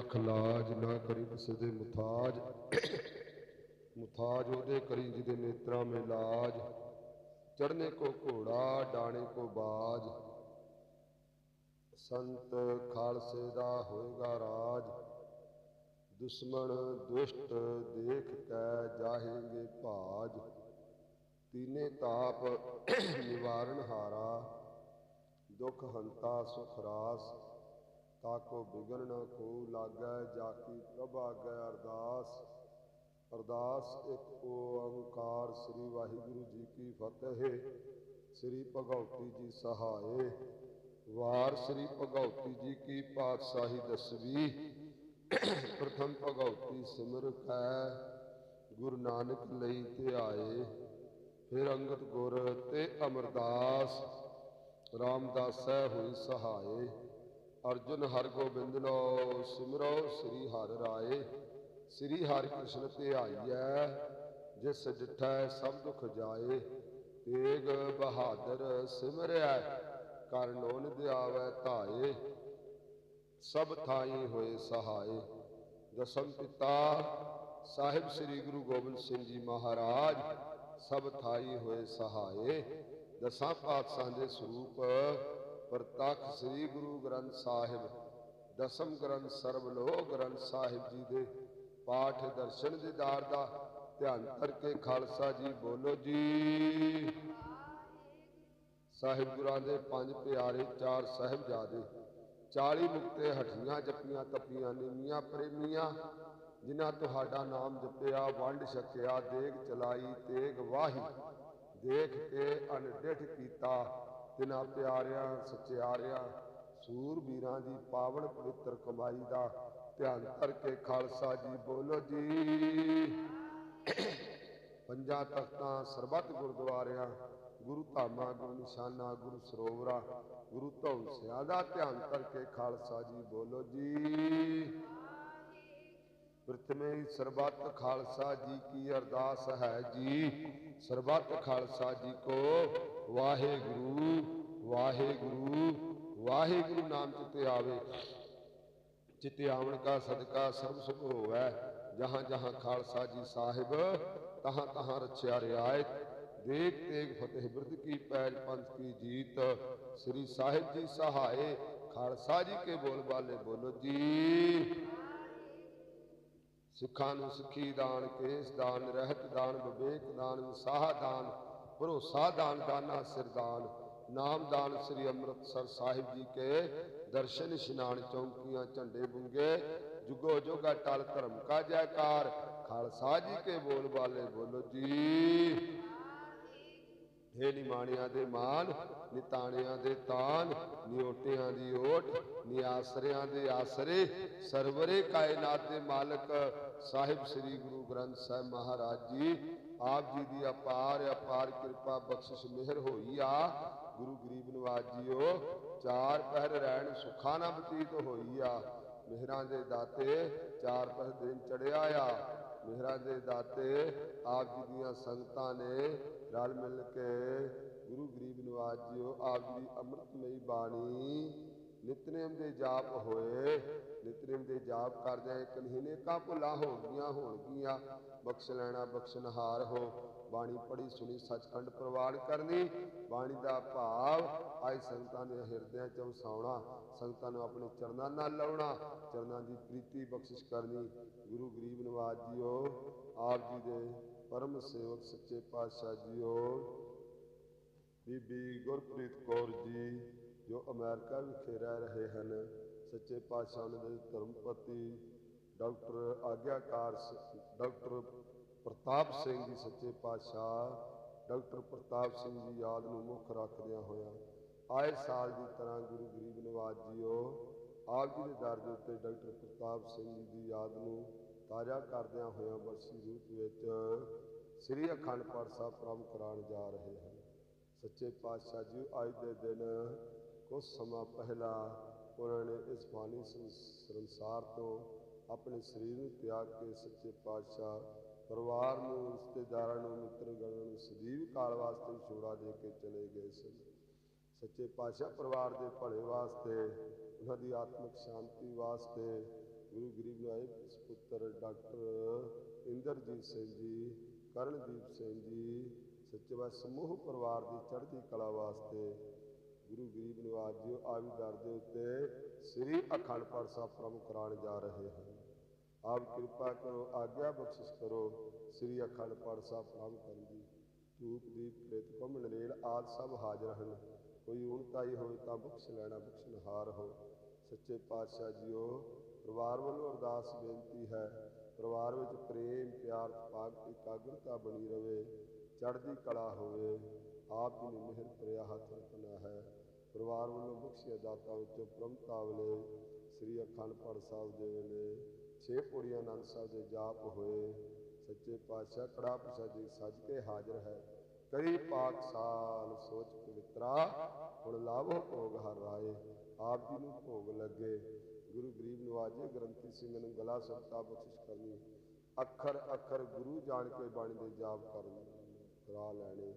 ਰੱਖ ਲਾਜ ਨਾ ਕਰੀ ਕਿਸੇ ਦੇ ਮੁਤਾਜ। ਮੁਤਾਜ ਉਹਦੇ ਕਰੀ ਜਿਹਦੇ ਨੇਤਰਾਂ ਮੇ ਲਾਜ। ਚੜਨੇ ਕੋ ਘੋੜਾ ਡਾਣੇ ਕੋ ਬਾਜ। ਸੰਤ ਖਾਲਸੇ ਦਾ ਹੋਏਗਾ ਰਾਜ। ਦੁਸ਼ਮਣ ਦੁਸ਼ਟ ਦੇਖ ਕੈ ਜਾਹੇਂਗੇ ਭਾਜ। ਤੀਨੇ ਤਾਪ ਨਿਵਾਰਨ ਹਾਰਾ, ਦੁਖ ਹੰਤਾ ਸੁਖ ਰਾਸ। ਤਾਕੋ ਬਿਗਨ ਨ ਕੋ ਲਾਗੈ, ਜਾ ਕੀ ਪ੍ਰਭ ਆਗੈ ਅਰਦਾਸ। ਅਰਦਾਸ ਇੱਕ ਓੰਕਾਰ ਸ੍ਰੀ ਵਾਹਿਗੁਰੂ ਜੀ ਕੀ ਫਤਿਹ। ਸ੍ਰੀ ਭਗਉਤੀ ਜੀ ਸਹਾਏ। ਵਾਰ ਸ੍ਰੀ ਭਗਉਤੀ ਜੀ ਕੀ ਪਾਤਸ਼ਾਹੀ ਦਸਵੀ। ਪ੍ਰਥਮ ਭਗਉਤੀ ਸਿਮਰ ਕੈ ਗੁਰੂ ਨਾਨਕ ਲਈ ਤੇ ਆਏ। ਫਿਰ ਅੰਗਦ ਗੁਰ ਤੇ ਅਮਰਦਾਸ। ਰਾਮਦਾਸੈ ਹੋਈ ਸਹਾਏ। ਅਰਜੁਨ ਹਰ ਗੋਬਿੰਦਨੋ ਸਿਮਰੋ ਸ੍ਰੀ ਹਰਿ ਰਾਏ। ਸ੍ਰੀ ਹਰਿ ਕ੍ਰਿਸ਼ਨ ਤੇ ਆਈਐ ਜਿਸ ਜਿਠੈ ਸਭ ਦੁਖ ਜਾਏ। ਤੇਗ ਬਹਾਦਰ ਸਿਮਰਿਆ ਕਰਨੋ ਨਿਧਿਆਵੈ ਧਾਏ। ਸਭ ਥਾਈ ਹੋਏ ਸਹਾਏ। ਦਸਮ ਪਿਤਾ ਸਾਹਿਬ ਸ੍ਰੀ ਗੁਰੂ ਗੋਬਿੰਦ ਸਿੰਘ ਜੀ ਮਹਾਰਾਜ, ਸਭ ਥਾਈ ਹੋਏ ਸਹਾਏ। ਦਸਾਂ ਪਾਤਸ਼ਾਹ ਦੇ ਸਰੂਪ ਪ੍ਰਤੱਖ ਸ੍ਰੀ ਗੁਰੂ ਗ੍ਰੰਥ ਸਾਹਿਬ, ਦਸਮ ਗ੍ਰੰਥ ਸਰਬ ਲੋਹ ਗ੍ਰੰਥ ਸਾਹਿਬ ਜੀ ਦੇ ਪਾਠ ਦਰਸ਼ਨ ਦੀਦਾਰ ਦਾ ਧਿਆਨ ਕਰਕੇ ਖਾਲਸਾ ਜੀ ਬੋਲੋ ਜੀ। ਸਾਹਿਬ ਗੁਰਾਂ ਦੇ ਪੰਜ ਪਿਆਰੇ ਚਾਰ ਸਾਹਿਬਜ਼ਾਦੇ 40 ਮੁਕਤੇ ਹਠੀਆਂ ਜਪੀਆਂ ਤਪੀਆਂ, ਨੀਵੀਆਂ ਪ੍ਰੇਮੀਆਂ, ਜਿਨ੍ਹਾਂ ਤੁਹਾਡਾ ਨਾਮ ਜਪਿਆ, ਵੰਡ ਛਕਿਆ, ਦੇਗ ਚਲਾਈ, ਤੇਗ ਵਾਹੀ, ਦੇਖ ਕੇ ਅਨਡਿਠ ਕੀਤਾ ਤਿਨਾਂ ਪਿਆਰਿਆਂ ਸਚਿਆਰਿਆਂ ਸੂਰਬੀਰਾਂ ਦੀ ਪਾਵਨ ਪਵਿੱਤਰ ਕਮਾਈ ਦਾ ਧਿਆਨ ਕਰਕੇ ਖਾਲਸਾ ਜੀ ਬੋਲੋ ਜੀ। ਪੰਜਾਂ ਤਖਤਾਂ ਸਰਬੱਤ ਗੁਰਦੁਆਰਿਆਂ, ਗੁਰੂ ਧਾਮਾਂ, ਗੁਰੂ ਨਿਸ਼ਾਨਾ, ਗੁਰੂ ਸਰੋਵਰਾਂ ਗੁਰੂ ਧੌਂਸਿਆਂ ਦਾ ਧਿਆਨ ਕਰਕੇ ਖਾਲਸਾ ਜੀ ਬੋਲੋ ਜੀ। ਪ੍ਰਥਮੇ ਸਰਬੱਤ ਖਾਲਸਾ ਜੀ ਕੀ ਅਰਦਾਸ ਹੈ ਜੀ? ਸਰਬੱਤ ਖਾਲਸਾ ਜੀ ਕੋ ਵਾਹਿਗੁਰੂ ਵਾਹਿਗੁਰੂ ਵਾਹਿਗੁਰੂ ਨਾਮ ਚਿਤੇ ਆਵੇ। ਚਿਤੇ ਆਵਣ ਕਾ ਸਦਕਾ ਸਰਬ ਸੁਖ ਹੋਵੈ। ਜਹਾਂ ਜਹਾਂ ਖਾਲਸਾ ਜੀ ਸਾਹਿਬ, ਤਹਾਂ ਤਹਾਂ ਰਚਿਆ ਰਿਆਇਤ ਦੇਖ ਤੇਗ ਫਤਿਹ ਬਿਰਦ ਕੀ ਪੈਜ ਪੰਥ ਕੀ ਜੀਤ। ਸ੍ਰੀ ਸਾਹਿਬ ਜੀ ਸਹਾਏ, ਖਾਲਸਾ ਜੀ ਕੇ ਬੋਲ ਬਾਲੇ ਬੋਲੋ ਜੀ। ਸਿੱਖਾਂ ਨੂੰ ਸਿੱਖੀ ਦਾਨ, ਕੇਸ ਦਾਨ, ਰਹਿਤ ਦਾਨ, ਵਿਵੇਕ ਦਾਨ ਵਿਸਾਹ ਦਾਨ ਭਰੋਸਾ ਦਾਨ ਦਾਨਾ ਸਿਰਦਾਨ ਨਾਮਦਾਨ ਸ੍ਰੀ ਅੰਮ੍ਰਿਤਸਰ ਸਾਹਿਬ ਜੀ ਕੇ, ਦਰਸ਼ਨ ਇਸ਼ਨਾਨ ਚੌਂਕੀਆਂ, ਝੰਡੇ ਬੁੰਗੇ, ਜੁਗੋ ਜੋਗਾ ਟਲ ਧਰਮ ਕਾ ਜੈਕਾਰ, ਖਾਲਸਾ ਜੀ ਕੇ ਬੋਲ ਬਾਲੇ ਬੋਲੋ ਜੀ। ਢੇ ਨਿਮਾਣਿਆਂ ਦੇ ਮਾਨ, ਨਿਤਾਣਿਆਂ ਦੇ ਤਾਨ, ਨਿਓਟਿਆਂ ਦੀ ਓਟ, ਨਿਆਸਰਿਆਂ ਦੇ ਆਸਰੇ, ਸਰਵਰੇ ਕਾਇਨਾਤ ਦੇ ਮਾਲਕ, ਸਾਹਿਬ ਸ੍ਰੀ ਗੁਰੂ ਗ੍ਰੰਥ ਸਾਹਿਬ ਮਹਾਰਾਜ ਜੀ ਆਪ ਜੀ ਦੀ ਅਪਾਰ ਅਪਾਰ ਕਿਰਪਾ, ਬਖਸ਼ਿਸ਼ ਮਿਹਰ ਹੋਈ ਆ। ਗੁਰੂ ਗਰੀਬ ਨਿਵਾਜ ਜੀਓ, ਚਾਰ ਪਹਿਰ ਰਹਿਣ ਸੁਖਾ ਨਾ ਬਤੀਤ ਹੋਈ ਆ। ਮਿਹਰਾਂ ਦੇ ਦਾਤੇ ਚਾਰ ਪਹਿਰ ਦਿਨ ਚੜਿਆ ਆ। ਮਿਹਰਾਂ ਦੇ ਦਾਤੇ ਆਪ ਜੀ ਦੀਆਂ ਸੰਗਤਾਂ ਨੇ ਰਲ ਮਿਲ ਕੇ ਗੁਰੂ ਗਰੀਬ ਨਿਵਾਜ ਜੀਓ, ਆਪ ਜੀ ਦੀ ਅੰਮ੍ਰਿਤਮਈ ਬਾਣੀ ਨਿਤਨੇਮ ਦੇ ਜਾਪ ਹੋਏ, ਨਿਤਨੇਮ ਦੇ ਜਾਪ ਕਰਦਿਆਂ ਇੱਕ ਕਾ ਭੁੱਲਾਂ ਹੋ ਗਈਆਂ ਹੋਣਗੀਆਂ। ਬਖਸ਼ ਲੈਣਾ ਬਖਸ਼ਨਹਾਰ ਹੋ। ਬਾਣੀ ਪੜੀ ਸੁਣੀ, ਸੱਚਖੰਡ ਪ੍ਰਵਾਨ ਕਰਨੀ। ਬਾਣੀ ਦਾ ਭਾਵ ਆਈ ਸੰਗਤਾਂ ਦੇ ਹਿਰਦਿਆਂ ਚ ਵਸਾਉਣਾ ਸੰਗਤਾਂ ਨੂੰ ਆਪਣੇ ਚਰਨਾਂ ਨਾਲ ਲਾਉਣਾ, ਚਰਨਾਂ ਦੀ ਪ੍ਰੀਤੀ ਬਖਸ਼ਿਸ਼ ਕਰਨੀ। ਗੁਰੂ ਗਰੀਬ ਨਿਵਾਜ ਜੀਓ, ਆਪ ਜੀ ਦੇ ਪਰਮ ਸੇਵਕ ਸੱਚੇ ਪਾਤਸ਼ਾਹ ਜੀਓ। ਬੀਬੀ ਗੁਰਪ੍ਰੀਤ ਕੌਰ ਜੀ ਜੋ ਅਮਰੀਕਾ ਵਿਖੇ ਰਹਿ ਰਹੇ ਹਨ, ਸੱਚੇ ਪਾਤਸ਼ਾਹ ਉਹਨਾਂ ਦੇ ਧਰਮਪਤੀ ਡਾਕਟਰ ਆਗਿਆਕਾਰ ਡਾਕਟਰ ਪ੍ਰਤਾਪ ਸਿੰਘ ਜੀ, ਸੱਚੇ ਪਾਤਸ਼ਾਹ ਡਾਕਟਰ ਪ੍ਰਤਾਪ ਸਿੰਘ ਜੀ ਯਾਦ ਨੂੰ ਮੁੱਖ ਰੱਖਦਿਆਂ ਹੋਇਆਂ ਆਏ ਸਾਲ ਦੀ ਤਰ੍ਹਾਂ ਗੁਰੂ ਗਰੀਬ ਨਿਵਾਜ ਜੀਓ, ਆਪ ਜੀ ਦੇ ਦਰ ਦੇ ਉੱਤੇ ਡਾਕਟਰ ਪ੍ਰਤਾਪ ਸਿੰਘ ਜੀ ਦੀ ਯਾਦ ਨੂੰ ਤਾਜ਼ਾ ਕਰਦਿਆਂ ਹੋਇਆਂ ਬਰਸੀ ਰੂਪ ਵਿੱਚ ਸ੍ਰੀ ਅਖੰਡ ਪਾਠ ਸਾਹਿਬ ਪ੍ਰਾਰੰਭ ਕਰਾਉਣ ਜਾ ਰਹੇ ਹਨ। ਸੱਚੇ ਪਾਤਸ਼ਾਹ ਜੀ, ਅੱਜ ਦੇ ਦਿਨ ਕੁਝ ਸਮਾਂ ਪਹਿਲਾਂ ਉਹਨਾਂ ਨੇ ਇਸ ਬਾਣੀ ਸੰਸਾਰ ਤੋਂ ਆਪਣੇ ਸਰੀਰ ਨੂੰ ਤਿਆਗ ਕੇ ਸੱਚੇ ਪਾਤਸ਼ਾਹ ਪਰਿਵਾਰ ਨੂੰ, ਰਿਸ਼ਤੇਦਾਰਾਂ ਨੂੰ, ਮਿੱਤਰਗਣਾਂ ਨੂੰ ਸਦੀਵ ਕਾਲ ਵਾਸਤੇ ਵਿਛੋੜਾ ਦੇ ਕੇ ਚਲੇ ਗਏ ਸਨ। ਸੱਚੇ ਪਾਤਸ਼ਾਹ ਪਰਿਵਾਰ ਦੇ ਭਲੇ ਵਾਸਤੇ, ਉਹਨਾਂ ਦੀ ਆਤਮਿਕ ਸ਼ਾਂਤੀ ਵਾਸਤੇ ਗੁਰੂ ਗਰੀਬ ਨਾਇਕ ਸੁਪੁੱਤਰ ਡਾਕਟਰ ਇੰਦਰਜੀਤ ਸਿੰਘ ਜੀ, ਕਰਨਦੀਪ ਸਿੰਘ ਜੀ, ਸੱਚੇ ਪਾਤਸ਼ਾਹ ਸਮੂਹ ਪਰਿਵਾਰ ਦੀ ਚੜ੍ਹਦੀ ਕਲਾ ਵਾਸਤੇ ਗੁਰੂ ਗਰੀਬ ਨਿਵਾਜ ਜੀ ਆਵੀ ਦਰ ਦੇ ਉੱਤੇ ਸ੍ਰੀ ਅਖੰਡ ਪਾਠ ਸਾਹਿਬ ਪ੍ਰਮੁਖ ਕਰਾਉਣ ਜਾ ਰਹੇ ਹਨ। ਆਪ ਕਿਰਪਾ ਕਰੋ, ਆਗਿਆ ਬਖਸ਼ਿਸ਼ ਕਰੋ, ਸ੍ਰੀ ਅਖੰਡ ਪਾਠ ਸਾਹਿਬ ਪ੍ਰਮੁਖ ਕਰਨ ਦੀ। ਧੂਪ, ਦੀਪ ਪ੍ਰੇਤ ਕਮਲ ਰੇਲ ਆਦ ਸਭ ਹਾਜ਼ਰ ਹਨ। ਕੋਈ ਉਣਤਾਈ ਹੋਵੇ ਤਾਂ ਬਖਸ਼ ਲੈਣਾ ਬਖਸ਼ਨਹਾਰ ਹੋ। ਸੱਚੇ ਪਾਤਸ਼ਾਹ ਜੀਓ, ਪਰਿਵਾਰ ਵੱਲੋਂ ਅਰਦਾਸ ਬੇਨਤੀ ਹੈ, ਪਰਿਵਾਰ ਵਿੱਚ ਪ੍ਰੇਮ, ਪਿਆਰ ਪਾਕ ਇਕਾਗਰਤਾ ਬਣੀ ਰਵੇ, ਚੜ੍ਹਦੀ ਕਲਾ ਹੋਵੇ, ਆਪ ਜੀ ਨੇ ਮਿਹਰ ਭਰਿਆ ਹੱਥ ਰੱਖਣਾ ਹੈ। ਪਰਿਵਾਰ ਵੱਲੋਂ ਬਖਸ਼ਿਆ ਦਾਤਾ ਵਿੱਚੋਂ ਪ੍ਰਮਤਾ ਵੇਲੇ ਸ੍ਰੀ ਅਖੰਡ ਪਾਠ ਸਾਹਿਬ ਦੇ ਵੇਲੇ ਛੇ ਪੌੜੀਆਂ ਆਨੰਦ ਸਾਹਿਬ ਦੇ ਜਾਪ ਹੋਏ। ਸੱਚੇ ਪਾਤਸ਼ਾਹ ਕੜਾ ਪ੍ਰਸਾਦੀ ਸੱਜ ਕੇ ਹਾਜ਼ਰ ਹੈ। ਕਰੀ ਪਾਕ ਸਾਲ ਸੋਚ ਪਵਿੱਤਰਾ, ਹੁਣ ਲਾਭੋ ਭੋਗ ਹਰ ਰਾਏ। ਆਪ ਜੀ ਨੂੰ ਭੋਗ ਲੱਗੇ। ਗੁਰੂ ਗਰੀਬ ਨਵਾਜੇ ਗ੍ਰੰਥੀ ਸਿੰਘ ਨੂੰ ਗਲਾ ਸੰਤਾ ਬਖਸ਼ਿਸ਼ ਕਰਨੀ। ਅੱਖਰ ਅੱਖਰ ਗੁਰੂ ਜਾਣ ਕੇ ਬਾਣੀ ਦੇ ਜਾਪ ਕਰਨ ਕਰਾ ਲੈਣੇ।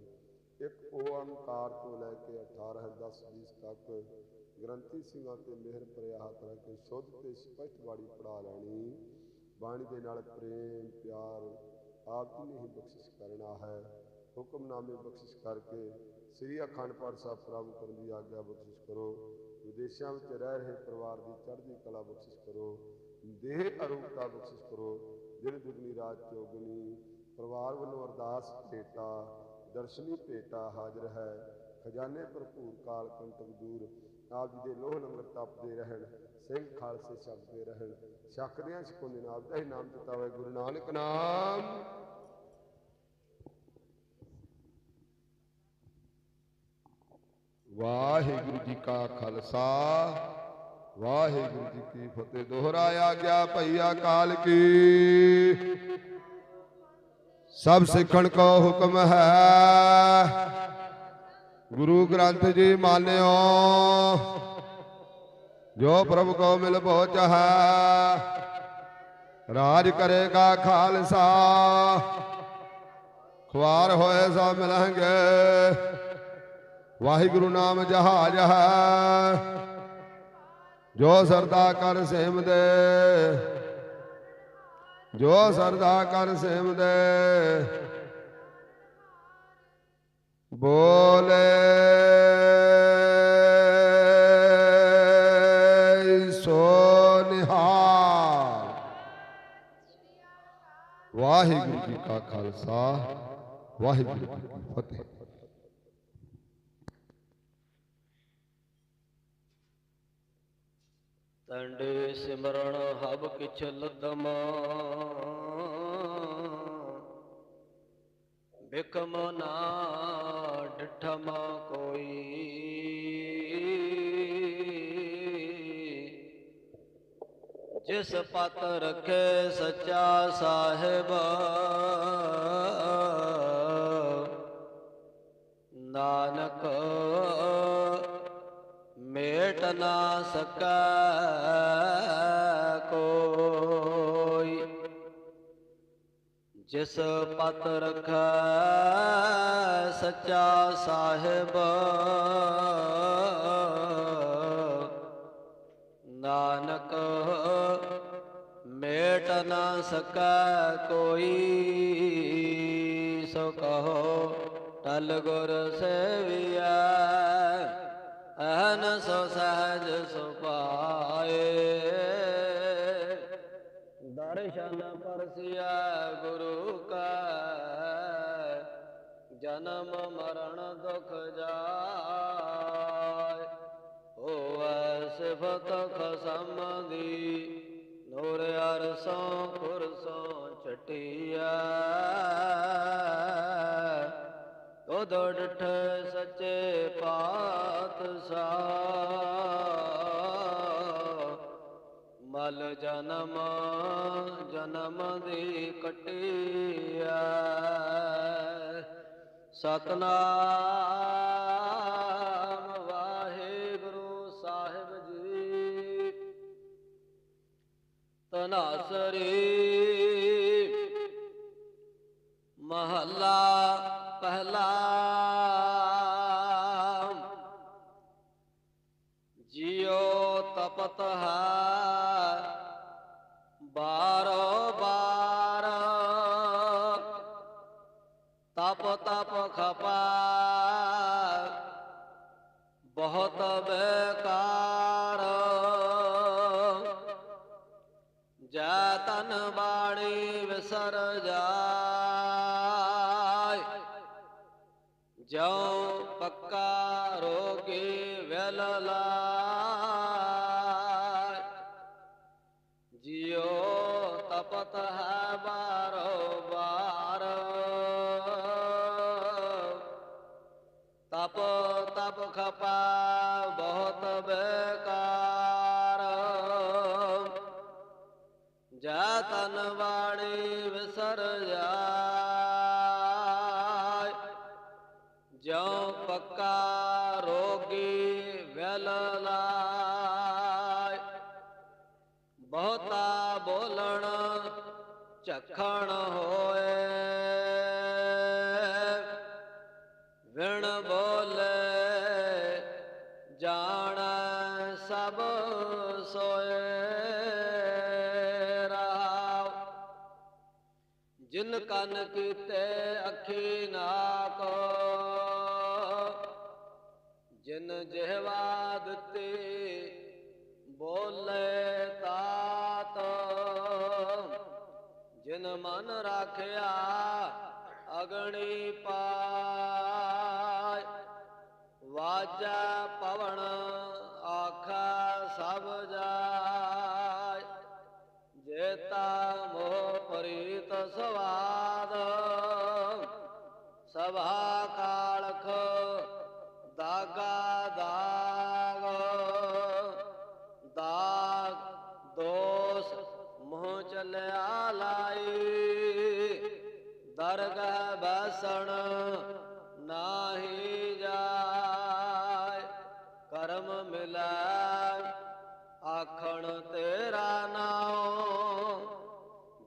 ਇੱਕ ਓੰਕਾਰ ਤੋਂ ਲੈ ਕੇ 18 10 20 ਤੱਕ ਗ੍ਰੰਥੀ ਸਿੰਘਾਂ ਤੇ ਮਿਹਰ ਭਰਿਆ ਹੱਥ ਰੱਖ ਕੇ ਸ਼ੁੱਧ ਤੇ ਸਪਸ਼ਟ ਬਾਣੀ ਪੜਾ ਲੈਣੀ। ਬਾਣੀ ਦੇ ਨਾਲ ਪ੍ਰੇਮ, ਪਿਆਰ, ਆਪ ਜੀ ਨੇ ਹੀ ਬਖਸ਼ਿਸ਼ ਕਰਨਾ ਹੈ। ਹੁਕਮਨਾਮੇ ਬਖਸ਼ਿਸ਼ ਕਰਕੇ ਸ੍ਰੀ ਅਖੰਡ ਪਾਠ ਸਾਹਿਬ ਪ੍ਰਾਪਤ ਕਰਨ ਦੀ ਆਗਿਆ ਬਖਸ਼ਿਸ਼ ਕਰੋ। ਵਿਦੇਸ਼ਾਂ ਵਿੱਚ ਰਹਿ ਰਹੇ ਪਰਿਵਾਰ ਦੀ ਚੜ੍ਹਦੀ ਕਲਾ ਬਖਸ਼ਿਸ਼ ਕਰੋ। ਦੇਹ ਅਰੂਪਤਾ ਬਖਸ਼ਿਸ਼ ਕਰੋ। ਦਿਨ ਦੁਗਨੀ ਰਾਤ ਚੌਗਨੀ ਪਰਿਵਾਰ ਵੱਲੋਂ ਅਰਦਾਸ, ਭੇਟਾ ਦਰਸ਼ਨੀ ਭੇਟਾ ਹਾਜ਼ਰ ਹੈ। ਖਜ਼ਾਨੇ ਭਰਪੂਰ ਕਾਲ ਕੰਟਕ ਦੂਰ। ਆਪ ਜੀ ਦੇ ਲੋਹ ਲੰਗਰ ਤਪਦੇ ਰਹਿਣ, ਸਿੰਘ ਖਾਲਸੇ ਛਕਦੇ ਰਹਿਣ। ਛਕਦਿਆਂ ਛਕਾਉਂਦੇ ਨਾਲ ਦਾ ਹੀ ਨਾਮ ਦਿੱਤਾ ਹੋਇਆ ਗੁਰੂ ਨਾਨਕ ਨਾਮ। ਵਾਹਿਗੁਰੂ ਜੀ ਕਾ ਖਾਲਸਾ, ਵਾਹਿਗੁਰੂ ਜੀ ਕੀ ਫਤਿਹ। ਦੁਹਰਾਇਆ ਗਿਆ ਭਈਆ ਕਾਲ ਕੀ। ਸਭ ਸਿੱਖਣ ਕੋ ਹੁਕਮ ਹੈ। ਗੁਰੂ ਗ੍ਰੰਥ ਜੀ ਮਾਨਿਓ, ਜੋ ਪ੍ਰਭ ਕੋ ਮਿਲ ਪਹੁੰਚ ਹੈ, ਰਾਜ ਕਰੇਗਾ ਖਾਲਸਾ। ਖੁਆਰ ਹੋਏ ਸਭ ਮਿਲਾਂਗੇ। ਵਾਹਿਗੁਰੂ ਨਾਮ ਜਹਾਜ ਹੈ। ਜੋ ਸਰਦਾ ਕਰ ਸੇਮ ਦੇ। ਜੋ ਸਰਦਾ ਕਰ ਸੇਮ ਦੇ ਬੋਲੇ। ਸੋ ਨਿਹਾਲ। ਵਾਹਿਗੁਰੂ ਜੀ ਕਾ ਖਾਲਸਾ, ਵਾਹਿਗੁਰੂ ਜੀ ਕੀ ਫਤਿਹ। ਤੰਡੇ ਸਿਮਰਨ ਹਬ ਕਿਛ ਲਦਮ। ਬਿਕਮ ਨਾ ਡਠਮ ਕੋਈ। ਜਿਸ ਪਤ ਰਖੇ ਸੱਚਾ ਸਾਹਿਬ ਨਾਨਕ ਮੇਟ ਨਾ ਸਕੈ ਕੋਈ ਜਿਸ ਪਤ ਰਖੈ ਸੱਚਾ ਸਾਹਿਬ, ਨਾਨਕ ਮੇਟ ਨਾ ਸਕੈ ਕੋਈ ਸੋ ਕਹੋ ਟਲ ਗੁਰ ਸੇਵਿਆ ਅਹਨ ਸੋ ਸਹਜ ਸੁਪਾਏ ਪਰਸਿਆ ਗੁਰੂ ਕਾ ਜਨਮ ਮਰਨ ਦੁਖ ਜਾਏ। ਹੋਵੈ ਸਿਫਤ ਖਸਮ ਦੀ, ਨੂਰ ਅਰਸੋਂ ਕੁਰਸੋਂ ਛਟਿਆ ਤੁਧ ਡਠ ਸੱਚੇ ਪਾਤਸ਼ਾਹ। ਮਲ ਜਨਮ ਜਨਮ ਦੀ ਕਟਿਆ। ਸਤਨਾਮ ਵਾਹਿਗੁਰੂ ਸਾਹਿਬ ਜੀ। ਤਨਾਸਰੀ ਮਹੱਲਾ ਪਹਿਲਾ। ਜਿਉ ਤਪਤ ਹੈ। ਜਾ ਤਨ ਵਾਣੀ ਵਿਸਰ ਜਾਇ ਜਿਨ ਮਨ ਰਾਖਿਆ ਅਗਣੀ ਪਾਇ ਵਾਜਾ ਪਵਣ ਬਸਣ ਨਾਹੀ ਜਾਏ ਕਰਮ ਮਿਲੈ ਆਖਣ ਤੇਰਾ ਨਾਉ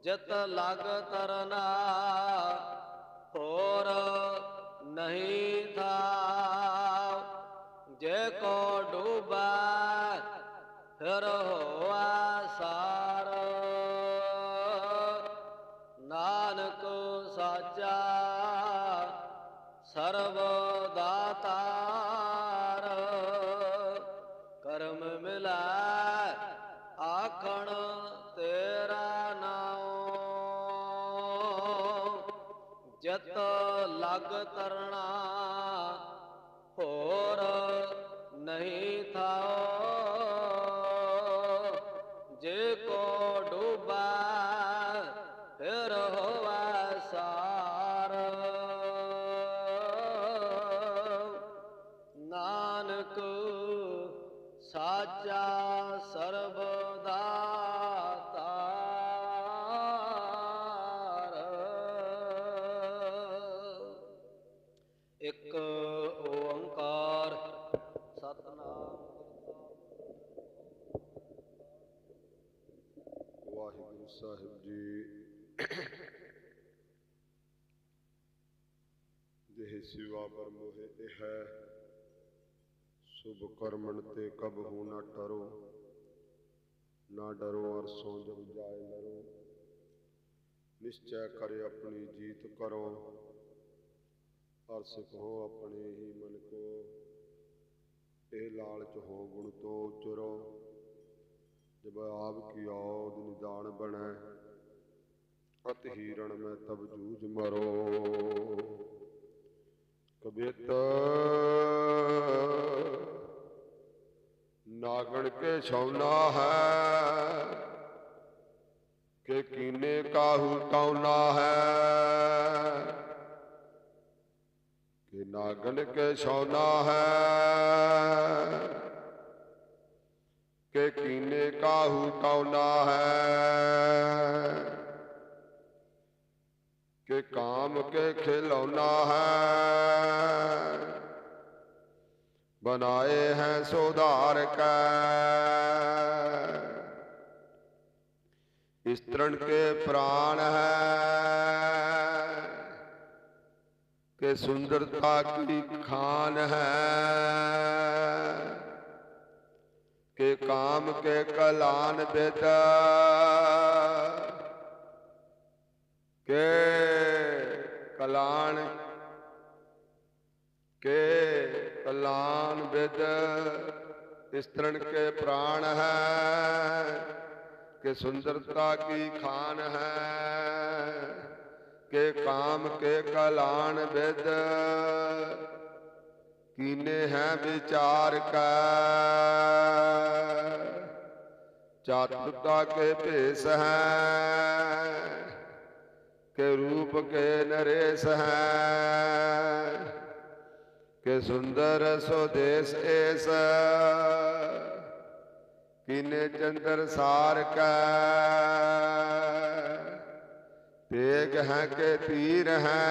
ਜਿਤ ਲਗ ਤਰਨਾ ਸਾਚਾ ਸਰਬ ਦਾਤਾਰ ਇੱਕ ਓੰਕਾਰ ਸਤਨਾਮ ਵਾਹਿਗੁਰੂ ਸਾਹਿਬ ਜੀ। ਦੇਹ ਸਿਵਾ ਪਰ ਮੋਹਿ ਇਹ ਹੈ। ਸੁਭ ਕਰਮਣ ਤੇ ਕਬ ਹੂ ਨਾ ਡਰੋ ਨਾ ਡਰੋ ਅਰ ਸੋ ਜਬ ਜਾਏ ਲਰੋ ਨਿਸ਼ਚੈ ਕਰੇ ਆਪਣੀ ਜੀਤ ਕਰੋ, ਅਰ ਸਿਖੋ ਆਪਣੇ ਹੀ ਮਨ ਕੋ। ਇਹ ਲਾਲਚ ਹੋ ਗੁਣ ਤੋਂ ਚੁਰੋ, ਜਬ ਆਪ ਕੀ ਔਦ ਨਿਦਾਨ ਬਣੈ, ਅਤ ਹੀਰਣ ਮੈਂ ਤਬ ਜੂਝ ਮਰੋ। ਕਬਿਤ ਨਾਗਣ ਕੇ ਛੌਨਾ ਹੈ, ਕਿ ਕੀਨੇ ਕਾਹੂ ਟੌਨਾ ਹੈ। ਕਿ ਨਾਗਣ ਕੇ ਛੌਨਾ ਹੈ, ਕਿ ਕੀਨੇ ਕਾਹੂ ਟੌਨਾ ਹੈ। ਕਿ ਕਾਮ ਕੇ ਖਿਲੌਨਾ ਹੈ ਬਣਾਏ ਹੈ ਸੁਧਾਰ ਕੈ। ਇਸਤਰਣ ਕੇ ਪ੍ਰਾਣ ਹੈ, ਕਿ ਸੁੰਦਰਤਾ ਕੀ ਖਾਨ ਹੈ। ਕਿ ਕਾਮ ਕੇ ਕਲਾਨ ਬਿਦ ਕੇ ਕਲਾਨ, ਕੇ ਕਲਾਨ ਬਿਦ ਇਸਤਰਣ ਕੇ ਪ੍ਰਾਣ ਹੈ, ਕਿ ਸੁੰਦਰਤਾ ਕੀ ਖਾਨ ਹੈ, ਕਿ ਕਾਮ ਕੇ ਕਲਾਨ ਬਿਦ ਕੀਨੇ ਹੈ ਵਿਚਾਰ ਕੈ। ਚਾਤੁਰਤਾ ਕੇ ਭੇਸ ਹੈ, ਕੇ ਰੂਪ ਕੇ ਨਰੇਸ ਹੈ ਕਿ ਸੁੰਦਰ ਸੁਦੇਸ ਏਸ ਕਿਨੇ ਚੰਦਰ ਸਾਰ ਕੈ। ਤੇਗ ਹੈ ਕੇ ਤੀਰ ਹੈ।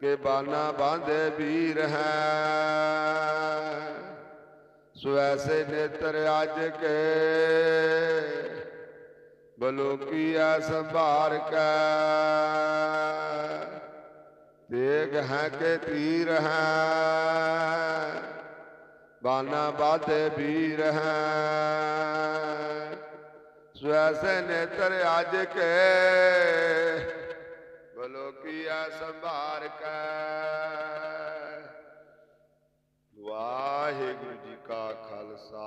ਕਿ ਬਾਨਾ ਬਾਂਧੇ ਵੀਰ ਹੈ। ਸੋ ਐਸੇ ਨੇਤਰ ਅੱਜ ਕੇ। ਬਲੋਕੀਆ ਸੰਭਾਰ ਕੈ। ਤੇਗ ਹੈ ਕਿ ਤੀਰ ਹੈ। ਬਾਨਾ ਬਾਧੇ ਵੀਰ ਹੈ। ਸੋ ਨੇਤਰ ਅੱਜ ਕੇ। ਬਲੋਕੀਆ ਸੰਭਾਰ ਕੈ। ਵਾਹਿਗੁਰੂ ਜੀ ਕਾ ਖਾਲਸਾ।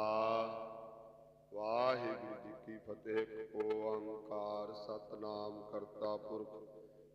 ਵਾਹਿਗੁਰੂ ਜੀ ਕੀ ਫਤਿਹ। ਓੰਕਾਰ ਸਤਨਾਮ ਕਰਤਾ ਪੁਰਖ।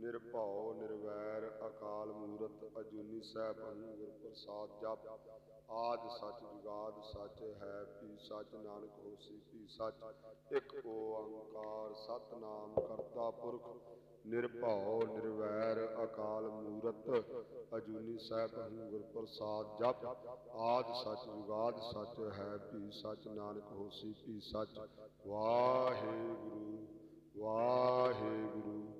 ਨਿਰਭਉ ਨਿਰਵੈਰ ਅਕਾਲ ਮੂਰਤ ਅਜੂਨੀ ਸੈਭੰ ਗੁਰ ਪ੍ਰਸਾਦ ਜਪ। ਆਦ ਸੱਚ ਜੁਗਾਦ ਸੱਚ ਹੈ ਭੀ ਸੱਚ ਨਾਨਕ ਹੋਸੀ ਭੀ ਸੱਚ। ਇਕ ਓੰਕਾਰ ਸਤਨਾਮ ਕਰਤਾ ਪੁਰਖ। ਨਿਰਭਉ ਨਿਰਵੈਰ ਅਕਾਲ ਮੂਰਤ ਅਜੂਨੀ ਸੈਭੰ ਗੁਰ ਪ੍ਰਸਾਦ ਜਪ। ਆਦ ਸੱਚ ਜੁਗਾਦ ਸੱਚ ਹੈ, ਪੀ ਸੱਚ ਨਾਨਕ ਹੋਸੀ ਪੀ ਸੱਚ। ਵਾਹਿਗੁਰੂ ਵਾਹਿਗੁਰੂ।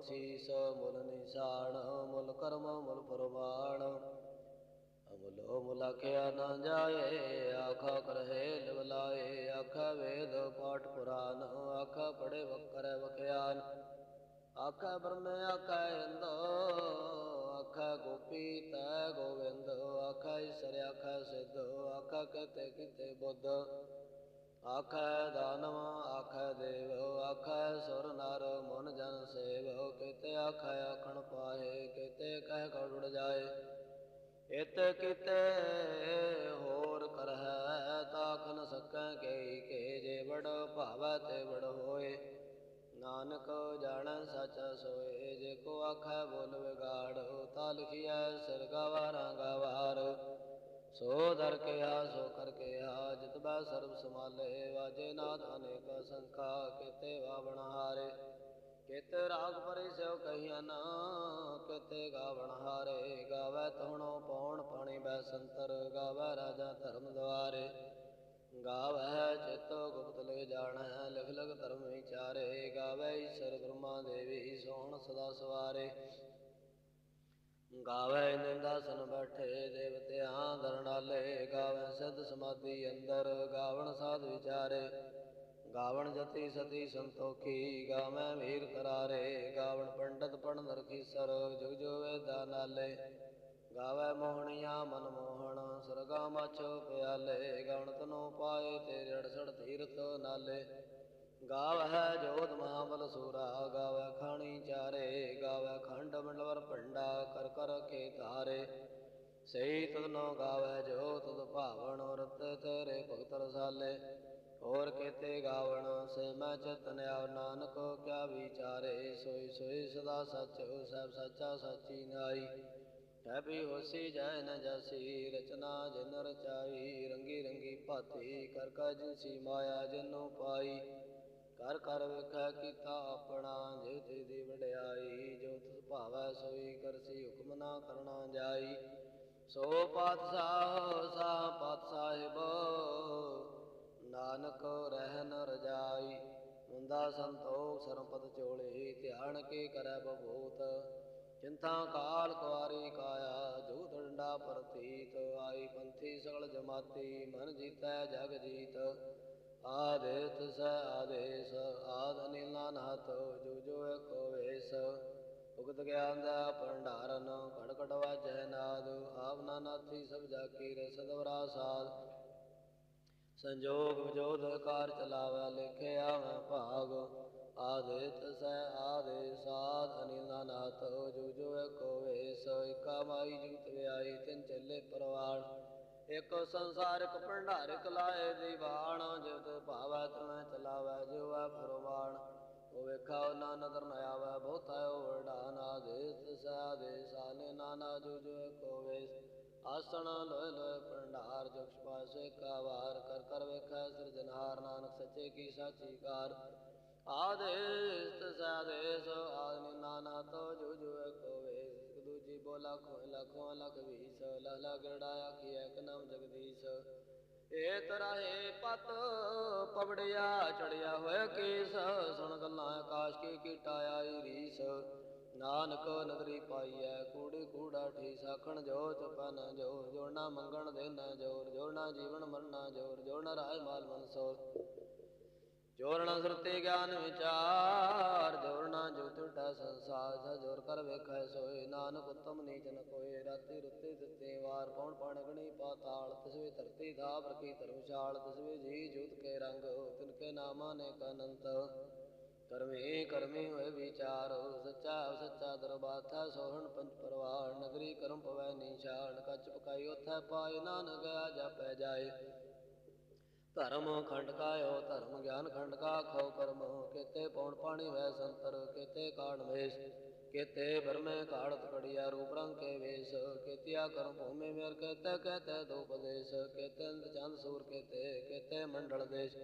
ਬਖਸ਼ੀਸ ਮੁੱਲ ਨਿਸ਼ਾਨ ਮੁੱਲ ਕਰਮ ਮੁੱਲ ਪ੍ਰਮਾਣ ਅਮੁਲ ਮੁਲਖਿਆ ਨਾ ਜਾਏ, ਆਖਾ ਕਰਹਿ ਲਿਵਲਾਏ ਆਖਾ ਵੇਦ ਪਾਠ ਪੁਰਾਨ, ਆਖਾ ਪੜੇ ਵਕਰ ਵਖਿਆਨ। ਆਖਾ ਬ੍ਰਹਮ, ਆਖਾ ਇੰਦ, ਆਖਾ ਗੋਪੀ ਤੈ ਗੋਵਿੰਦ, ਆਖਾ ਈਸ਼ਰ, ਆਖਾ ਸਿੱਧ, ਆਖਾ ਕਤੇ ਕਿਤੇ ਬੁੱਧ। ਆਖੈ ਦਾਨਵ, ਆਖੈ ਦੇਵੋ, ਆਖੈ ਸੁਰ ਨਰ, ਮਨ ਜਨ ਸੇਵੋ, ਕਿਤੇ ਆਖੈ ਆਖਣ ਪਾਏ ਕਿਤੇ ਕਹਿ ਕੜੁੜ ਜਾਏ। ਇਤ ਕਿਤੇ ਹੋਰ ਕਰਹਿ, ਤਾਖ ਨ ਸਕੈ ਕਈ ਕੇ, ਜੇ ਬੜ ਭਾਵੈ ਤੇ ਬੜ ਹੋਏ। ਨਾਨਕ ਜਾਣ ਸੱਚ ਸੋਏ, ਜੇ ਕੋ ਆਖੈ ਬੋਲ ਵਿਗਾੜ, ਤਾ ਲਿਖਿਐ ਸਿਰ ਗਵਾਰਾਂ ਗਵਾਰ ਸੋ ਦਰ ਕੇ ਆ, ਸੋ ਕਰ ਕੇ ਆ, ਜਿਤ ਸਰਬ ਸਮਾਲੇ ਵਾਜੇ ਨਾਦ ਅਨੇਕ ਸੰਖਾ, ਕਿਤੇ ਵਾਵਣ ਹਾਰੇ। ਕਿਤੇ ਰਾਗ ਪਰਿ ਸਿਉ ਕਹੀਆਂ ਨਾ, ਕਿਤੇ ਗਾਵਣ ਹਾਰੇ। ਗਾਵੇ ਤੋਣੋ ਪੌਣ ਪਾਣੀ ਬੈ ਸੰਤਰ, ਗਾਵੇ ਰਾਜਾ ਧਰਮ ਦੁਆਰੇ ਗਾਵੇ ਚਿਤ ਗੁਪਤ ਲਗ ਜਾਣੈ, ਲਿਖ ਲਗ ਧਰਮ ਵਿਚਾਰੇ। ਗਾਵੇ ਈਸ਼ਰ ਬ੍ਰਹਮਾ ਦੇਵੀ ਸੋਹਣ ਸਦਾ ਸਵਾਰੇ। ਗਾਵੇ ਨਿੰਦਾਸਨ ਬੈਠੇ ਦੇਵਤਿਆਂ ਦਰਣਾਲੇ ਗਾਵੇ ਸਿੱਧ ਸਮਾਧੀ ਅੰਦਰ, ਗਾਵਣ ਸਾਧ ਵਿਚਾਰੇ। ਗਾਵਣ ਜਤੀ ਸਤੀ ਸੰਤੋਖੀ, ਗਾਵੇਂ ਵੀਰ ਕਰਾਰੇ ਗਾਵਣ ਪੰਡਤ ਪੜਨ ਰਖੀਸਰ ਜੁਗ ਜੋ ਵੇਦਾ ਨਾਲੇ। ਗਾਵੇ ਮੋਹਣੀਆਂ ਮਨ ਮੋਹਣ, ਸਰਗਾ ਮਛ ਪਿਆਲੇ। ਗਾਵਣ ਤਨੋ ਪਾਏ ਤੇਰੇ ਅੜਸੜ ਤੀਰਥ ਨਾਲੇ। ਗਾਵਹਿ ਜੋਤ ਮਹਾਬਲ ਸੂਰਾ, ਗਾਵੈ ਖਾਣੀ ਚਾਰੇ। ਗਾਵੈ ਖੰਡ ਮੰਡਵਰ ਭੰਡਾ, ਕਰ ਕਰ ਕੇ ਧਾਰੇ ਸਈ ਤਦਨੋ ਜੋ ਤਦ ਭਾਵਨ ਰਤ ਤੇਰੇ ਭਗਤ ਰਸਾਲੇ। ਹੋਰ ਕੇਤੇ ਗਾਵਣ, ਸੇ ਮੈਂ ਚਤਨ ਆਵ ਨਾਨਕ, ਕਿਆ ਵਿਚਾਰੇ, ਸੋਈ ਸੋਈ ਸਦਾ ਸੱਚ ਸਭ ਸੱਚਾ ਸਾਚੀ ਨਾਈ ਹੈ ਵੀ ਹੋਸੀ ਜੈ ਨ ਜਾਸੀ, ਰਚਨਾ ਜਿਨ ਰਚਾਈ, ਰੰਗੀ ਰੰਗੀ ਭਾਤੀ, ਕਰ ਕਾ ਜਿਨਸੀ ਮਾਇਆ ਜਿਨੋ ਪਾਈ। ਕਰ ਕਰ ਵੇਖੈ ਕੀਤਾ ਆਪਣਾ ਜਿਵ ਤੇ ਦੀ ਵਡਿਆਈ ਜੋ ਤਿਸ ਭਾਵੈ ਸੋਈ ਕਰਸੀ ਹੁਕਮ ਨਾ ਕਰਨਾ ਜਾਈ। ਸੋ ਪਾਤਸ਼ਾਹ, ਸਾ ਪਾਤ ਸਾਹਿਬ ਨਾਨਕ ਰਹਿਨ ਰਜਾਈ। ਮੁੰਦਾ ਸੰਤੋਖ ਸਰਪਤ ਚੋਲੇ, ਧਿਆਨ ਕੇ ਕਰੈ ਬਭੂਤ। ਚਿੰਤਾ ਕਾਲ ਕੁਆਰੀ ਕਾਇਆ, ਜੋ ਡੰਡਾ ਪ੍ਰਤੀਤ। ਆਈ ਪੰਥੀ ਸਗਲ ਜਮਾਤੀ, ਮਨ ਜੀਤੈ ਜਗ ਜੀਤ। ਆਦੇਤ ਸ ਆਦੇਸ਼, ਆਦ ਅਨਿਲ ਨਾਨਕ, ਜੋ ਏਕੋ ਵੇਸ। ਉਗਤ ਗਿਆਨ ਦਾ ਭੰਡਾਰਨ ਘੜ ਵਾਜੈ ਨਾਦ। ਆਪ ਨਾਨਾਥੀ ਸਭ ਜਾ ਰਸਦਵਰਾ ਸਾਧ ਸੰਜੋਗ ਵਿਜੋਦ ਕਾਰ ਚਲਾਵੈ ਲਿਖਿਆ ਮੈਂ ਭਾਗ। ਆਦਿਤ ਸੈ ਆਦੇ ਸਾਧ ਅਨਿਲ ਨਾਥ ਜੋ ਜੋ ਏਕੋ ਵੇਸ। ਏਕਾ ਮਾਈ ਜੁਗਤ ਵਿਆਈ ਤਿਨ ਚੱਲੇ ਪਰਵਾਣ ਇਕ ਸੰਸਾਰਿਕ ਭੰਡਾਰਿਕ ਲਾਏ ਦੀਵਾਨ ਜਿਤ ਭਾਵੈ ਤਮੈ ਚਲਾਵੈ ਜੋ ਹੈ ਉਹ ਵੇਖਾ ਨਾ ਨਦਰ ਨ ਆਵੈ, ਬਹੁਤਾ ਵਰਡਾ ਨਾ ਦੇਸ ਸਾਦੇ ਸਾਲੇ ਨਾਨਾ ਜੋ ਜੋ ਵੇਸ। ਆਸਣ ਲੋਇ ਲੋਇ ਭੰਡਾਰ, ਜੁਗਸ਼ ਪਾਸੇ ਕਾ ਵਾਰ ਕਰ ਕਰ ਵੇਖੈ ਸਿਰਜਨਹਾਰ ਨਾਨਕ ਸੱਚੇ ਕੀ ਸਾਚੀ ਕਾਰ ਆਦੇਸ ਸਾਦੇਸ ਆਦਿ ਨਾਨਾ ਤੋ ਜੋ ਕੋ ਵੇਸ। ਇੱਕ ਦੂਜੀ ਬੋਲਾ ਲੱਖ ਵੀਸ ਲਹਲਾ ਗੜਾ ਆਖੀ ਇੱਕ ਨਾਮ ਜਗਦੀਸ਼। ਏ ਤਰਾਹੇ ਪਤ ਪਵੜਿਆ ਚੜਿਆ ਹੋਇਆ ਕੇਸ, ਸੁਣ ਗੱਲਾਂ ਆਕਾਸ਼ ਕੀ ਕੀਟਾ ਆਈ ਰੀਸ। ਨਾਨਕ ਨਦਰੀ ਪਾਈਐ ਕੂੜੀ ਕੂੜਾ ਠੀਸ, ਆਖਣ ਜੋਤ ਪਨ ਜੋ ਜੋੜਨਾ ਮੰਗਣ ਦੇਣਾ ਜੋਰ, ਜੋੜਨਾ ਜੀਵਨ ਮਰਨਾ ਜੋਰ, ਜੋੜਨਾ ਰਾਜ ਮਾਲ ਮਨਸੋਰ। ਜੋਰਣਾ ਸੁਰਤੀ ਗਿਆਨ ਵਿਚਾਰ, ਜੋਰਣਾ ਜੋ ਟੁੱਟਾ ਸੰਸਾਰ ਸਾ ਜੋਰ ਕਰ ਵੇਖੈ ਸੋਏ। ਨਾਨਕ ਉਤਮ ਨੀਚ ਨ ਕੋਏ, ਰਾਤੀ ਰੁੱਤੇ ਦਿੱਤੇ ਵਾਰ। ਪੌਣ ਪਾਣ ਗਣੀ ਪਾਤਾਲ, ਤਸਵੇ ਧਰਤੀ ਧਾਪ ਰਖੀ ਧਰਮਸ਼ਾਲ ਤਸਵੇ ਜੀ ਜੂਤ ਕੇ ਰੰਗ, ਤਿਨ ਕੇ ਨਾਮਾ ਨੇ ਅਨੰਤ। ਕਰਮੇ ਕਰਮੇ ਹੋਏ ਵਿਚਾਰ। ਸੱਚਾ ਸੱਚਾ ਦਰਬਾਥਾ ਸੋਹਣ ਪੰਜ ਪਰਵਾਰ। ਨਗਰੀ ਕਰਮ ਪਵੈ ਨੀਸ਼ਾਨ। ਕੱਚ ਪਕਾਈ, ਉਥੈ ਪਾਏ ਨਾਨਕ ਗਿਆ ਜਾਪੈ ਜਾਏ। ਧਰਮ ਖੰਡ ਕਾਇਓ, ਧਰਮ ਗਿਆਨ ਖੰਡ ਕਾ ਖੋ ਕਰਮ ਕੇਤੇ ਪੌਣ ਪਾਣੀ ਵੈ ਸੰਤਰ, ਕੇਤੇ ਕਾੜ ਵੇਸ। ਕੇਤੇ ਬਰਮੇ ਕਾੜਤ ਕੜਿਆ ਰੂਪ ਰੰਗ ਕੇ ਵੇਸ ਕੇਤਿਆ ਕਰਮ ਭੂਮੇ ਮੇਰ ਕੇਤੇ ਕੇਤੇ ਦੋ ਉਪਦੇਸ਼ ਕੇਤੇ ਅੰਧ ਚੰਦ ਸੂਰ ਕੇਤੇ ਕੇਤੇ ਮੰਡਲ ਦੇਸ਼,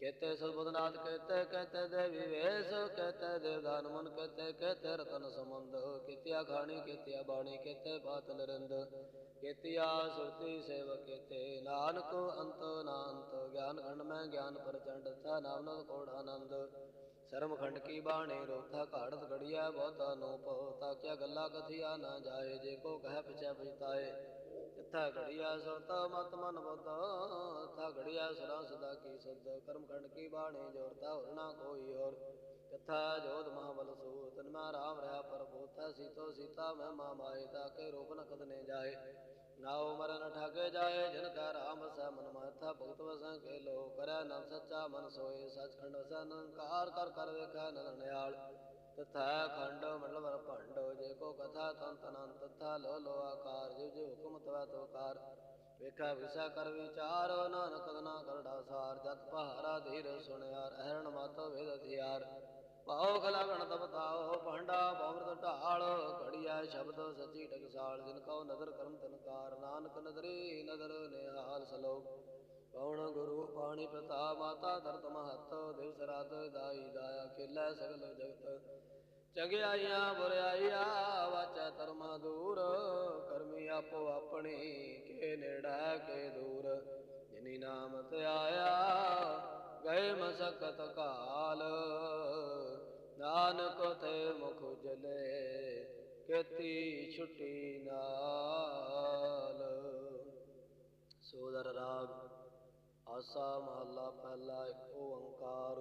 ਕੇਤੇ ਸੁਬਦਨਾਥ ਕੇਤੇ ਕੇਤੇ ਦੇਵੀ ਵੇਸ, ਕੇਤੇ ਦੇਵਦਾਨ ਮਨ, ਕੇਤੇ ਕੇਤੇ ਰਤਨ ਸੰਬੰਧ, ਕੇਤਿਆ ਖਾਣੀ, ਕੇਤਿਆ ਬਾਣੀ, ਕੇਤੇ ਬਾਤਲ ਰਿੰਦ ਕੇਤਿਆ ਸੁਰਤੀ ਸੇਵ ਕੇਤੇ ਨਾਨਕ ਅੰਤ ਨਾੰਤ, ਗਿਆਨ ਖੰਡ ਮੈਂ ਗਿਆਨ ਪ੍ਰਚੰਡ ਥਾ ਨਾਮ ਨਦ ਕੋੜ ਆਨੰਦ ਕੀ ਬਾਣੀ ਰੋਥਾ ਘਾੜਤ ਗੜੀਆ ਬਹੁਤ ਅਨੂਪ ਤਾ ਕਿਆ ਗੱਲਾਂ ਕਥਿਆ ਨਾ ਜਾਏ, ਜੇ ਕੋ ਕਹਿ ਪਿਛੈ ਪਛਤਾਏ। ਤਿੱਥਾ ਘੜੀਆ ਸੁਰਤ, ਮਤ ਮਨ ਬੁੱਧ। ਥਾ ਘੜੀਆ ਸਦਾ ਸਦਾ ਕੀ ਸੁਧ। ਕਰਮ ਖੰਡ ਕੀ ਬਾਣੀ ਜੋਰਤਾ ਹੋਰ ਕੋਈ ਹੋਰ। ਤਥਾ ਜੋਤ ਮਹਾਬਲ ਸੂ ਤਨ ਮਾ ਰਾਮ ਰਹਾ ਪ੍ਰਭੂ। ਤਾ ਸੀਤੋ ਸੀਤਾ ਮੈਂ ਮਾ ਮਾਏ ਤਾ ਕੇ ਰੂਪ ਨ ਕਦਨੇ ਜਾਏ। ਨਾਉ ਮਰਨ ਠਾਕੇ ਜਾਏ ਜਿਨ ਕਾ ਰਾਮ ਸੈ ਮਨ ਮਾਥਾ ਭਗਤ ਵਸੈ ਕੇ ਲੋ ਕਰੈ ਨਮ ਸੱਚਾ ਮਨ ਸੋਏ ਸਚਖੰਡ ਵਸੈ ਨਿਰੰਕਾਰ ਕਰ ਕਰ ਵੇਖੈ ਨਦਨਿਆਲ ਤਥਾ ਖੰਡ ਮੰਡਲ ਵਰ ਭੰਡ ਜੇ ਕੋ ਕਥਾ ਤੰਤ ਅਨੰਤ ਤਥਾ ਲੋ ਲੋ ਆਕਾਰ ਜਿਵ ਜਿਵ ਹੁਕਮ ਤਵੈ ਤੋਕਾਰ ਵੇਖਾ ਵਿਸਾ ਕਰ ਵਿਚਾਰ ਨਾਨਕ ਕਦਨਾ ਕਰੜਾ ਸਾਰ ਜਤ ਪਹਾਰਾ ਧੀਰ ਸੁਣਿਆ ਅਹਰਣ ਮਤ ਵੇਦ ਥਿਆਰ ਪਾਉ ਖਲਾ ਗਣਤ ਬਤਾਓ ਭਾਂਡਾ ਪਵਰਤ ਢਾਲ, ਘੜੀਆ ਸ਼ਬਦ ਸੱਚੀ ਟਕਸਾਲ, ਜਿਨ ਕਉ ਨਦਰ ਕਰਮ ਤਨਕਾਰ ਨਾਨਕ ਨਦਰੀ ਨਦਰ ਨਿਹਾਲ ਸਲੋਕ ਪਵਨ ਗੁਰੂ ਪਾਣੀ ਪ੍ਰਤਾ ਮਾਤਾ ਧਰਤ ਮਹਤ ਦਿਵਸ ਰਾਤ ਦਾਈ ਦਾਇਆ, ਖੇਲੇ ਸਗਲ ਜਗਤ। ਚੰਗਿਆਈਆਂ ਬੁਰਾਈਆਂ ਵਾਚਾ ਧਰਮਾ ਦੂਰ, ਕਰਮੀ ਆਪੋ ਆਪਣੀ, ਕੇ ਨੇੜਾ ਕੇ ਦੂਰ। ਜਿਨੀ ਨਾਮ ਤੇ ਆਇਆ ਗਏ ਮਸਕਤ ਕਾਲ। ਨਾਨਕ ਤੇ ਮੁਖ ਜਲੇ ਕੇਤੀ ਛੁੱਟੀ ਨਾਲ। ਸੋਦਰ ਰਾਗ ਆਸਾ ਮਹੱਲਾ ਪਹਿਲਾ ਇੱਕ ਓੰਕਾਰ